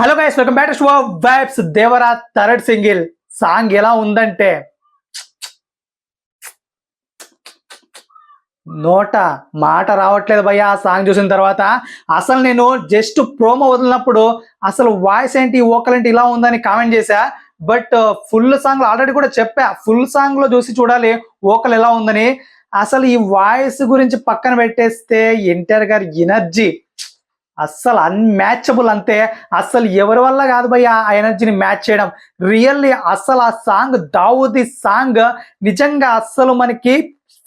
Hello guys welcome back to show vibes Devara third single. Song ఎలా ఉందంటే నోట మాట రావట్లేదు భయ్య. ఆ సాంగ్ చూసిన తర్వాత అసలు నేను జస్ట్ ప్రోమో వదిలినప్పుడు అసలు వాయిస్ ఏంటి ఓకల్ ఏంటి ఇలా ఉందని కామెంట్ చేశా. బట్ ఫుల్ సాంగ్ ఆల్రెడీ కూడా చెప్పా. ఫుల్ సాంగ్లో చూసి చూడాలి ఓకల్ ఎలా ఉందని. అసలు ఈ వాయిస్ గురించి పక్కన పెట్టేస్తే ఎన్టీఆర్ గారి ఎనర్జీ అస్సలు అన్మ్యాచబుల్ అంతే అస్సలు ఎవరి వల్ల కాదు భయ్య ఆ ఎనర్జీని మ్యాచ్ చేయడం. రియల్లీ అస్సలు ఆ సాంగ్ దావుది సాంగ్ నిజంగా అస్సలు మనకి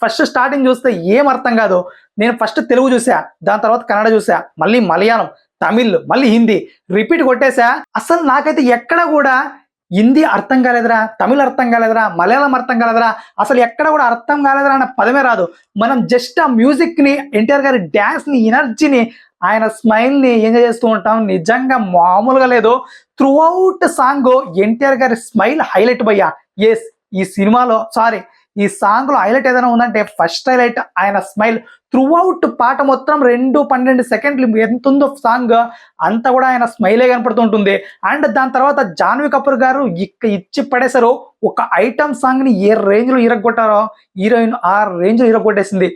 ఫస్ట్ స్టార్టింగ్ చూస్తే ఏం అర్థం కాదు. నేను ఫస్ట్ తెలుగు చూసా దాని తర్వాత కన్నడ చూసా మళ్ళీ మలయాళం తమిళ్ మళ్ళీ హిందీ. రిపీట్ కొట్టేసా అసలు నాకైతే ఎక్కడ కూడా హిందీ అర్థం కాలేదురా తమిళ్ అర్థం కాలేదురా మలయాళం అర్థం కాలేదురా అసలు ఎక్కడ కూడా అర్థం కాలేదురా అన్న పదమే రాదు. మనం జస్ట్ ఆ మ్యూజిక్ని ఎన్టీఆర్ గారి డ్యాన్స్ని ఎనర్జీని ఆయన స్మైల్ని ఎంజాయ్ చేస్తూ ఉంటాం. నిజంగా మామూలుగా లేదు. త్రూ అవుట్ సాంగ్ ఎన్టీఆర్ గారి స్మైల్ హైలైట్ భయ్యా. ఎస్ ఈ సినిమాలో సారీ ఈ సాంగ్లో హైలైట్ ఏదైనా ఉందంటే ఫస్ట్ హైలైట్ ఆయన స్మైల్ త్రూ అవుట్ పాట మొత్తం రెండు పన్నెండు సెకండ్లు ఎంత ఉందో సాంగ్ అంతా కూడా ఆయన స్మైలే కనపడుతుంటుంది అండ్ దాని తర్వాత జాన్వీ కపూర్ గారు ఇక్క ఇచ్చి పడేశారు. ఒక ఐటమ్ సాంగ్ని ఏ రేంజ్లో ఇరగొట్టారో హీరోయిన్ ఆ రేంజ్లో ఇరగొట్టేసింది.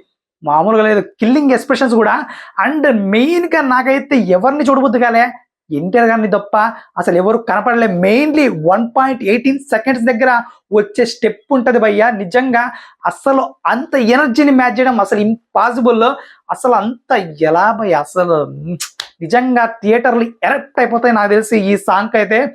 మామూలుగా లేదు. కిల్లింగ్ ఎక్స్ప్రెషన్స్ కూడా. అండ్ మెయిన్గా నాకైతే ఎవరిని చూడబుద్దు కాలే? ఎన్టీఆర్ గారిని తప్ప అసలు ఎవరు కనపడలే. Mainly one point eighteen seconds దగ్గర వచ్చే స్టెప్ ఉంటుంది భయ్య. నిజంగా అసలు అంత ఎనర్జీని మ్యాచ్ చేయడం అసలు ఇంపాసిబుల్ అసలు అంత ఎలా భయ్య? అసలు నిజంగా థియేటర్లు ఎరక్ట్ అయిపోతాయి నాకు తెలిసి ఈ సాంగ్ అయితే.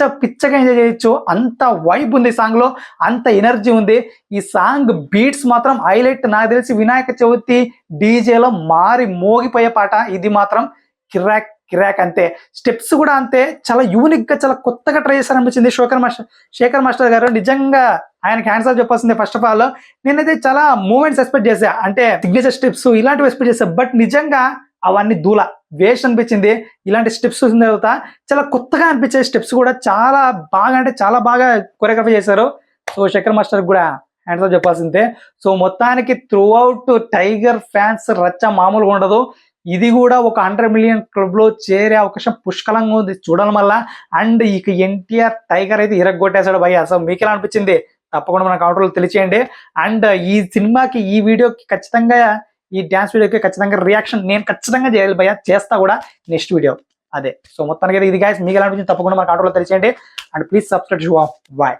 పిచ్చ పిచ్చగా ఎంజాయ్ చేయొచ్చు. అంత వైబ్ ఉంది సాంగ్లో అంత ఎనర్జీ ఉంది. ఈ సాంగ్ బీట్స్ మాత్రం హైలైట్ నాకు తెలిసి వినాయక చవితి డీజేలో మారి మోగిపోయే పాట. ఇది మాత్రం కిరాక్ కిరాక్ అంతే. స్టెప్స్ కూడా అంతే. చాలా యూనిక్గా చాలా కొత్తగా ట్రై చేశారనిపించింది శేఖర్ మాస్టర్ శేఖర్ మాస్టర్ గారు. నిజంగా ఆయనకి ఆన్సర్ ఆఫ్ చెప్పాల్సిందే ఫస్ట్ ఆఫ్ ఆల్ నేనైతే చాలా మూమెంట్స్ ఎక్స్పెక్ట్ చేశా. అంటే సిగ్నేచర్ స్టెప్స్ ఇలాంటివి ఎక్స్పెక్ట్ చేశా. బట్ నిజంగా అవన్నీ దూల. వేస్ట్ అనిపించింది. ఇలాంటి స్టెప్స్ చూసిన తర్వాత చాలా కొత్తగా అనిపించే స్టెప్స్ కూడా చాలా బాగా అంటే చాలా బాగా కొరియోగ్రఫీ చేశారు. సో శేఖర్ మాస్టర్ కూడా హ్యాండ్స్ ఆఫ్ చెప్పాల్సిందే. సో మొత్తానికి త్రూ అవుట్ టైగర్ ఫ్యాన్స్ రచ్చ మామూలుగా ఉండదు. ఇది కూడా ఒక హండ్రెడ్ మిలియన్ క్లబ్లో చేరే అవకాశం పుష్కలంగా ఉంది. చూడడం వల్ల అండ్ ఇక ఎన్టీఆర్ టైగర్ అయితే ఇరగొట్టేశాడు భయ్య. అసలు మీకు ఎలా అనిపించింది? తప్పకుండా మన కౌంటర్లో తెలియచేయండి. అండ్ ఈ సినిమాకి ఈ వీడియోకి ఖచ్చితంగా ఈ డ్యాన్స్ వీడియోకి ఖచ్చితంగా రియాక్షన్ నేను ఖచ్చితంగా చేయాలి భయ్య. చేస్తా కూడా నెక్స్ట్ వీడియో అదే. సో మొత్తానికి ఇది గాయస్ మీకు ఎలా అనిపించింది? తప్పకుండా మన కౌంటర్లో తెలియచేయండి. And please subscribe bye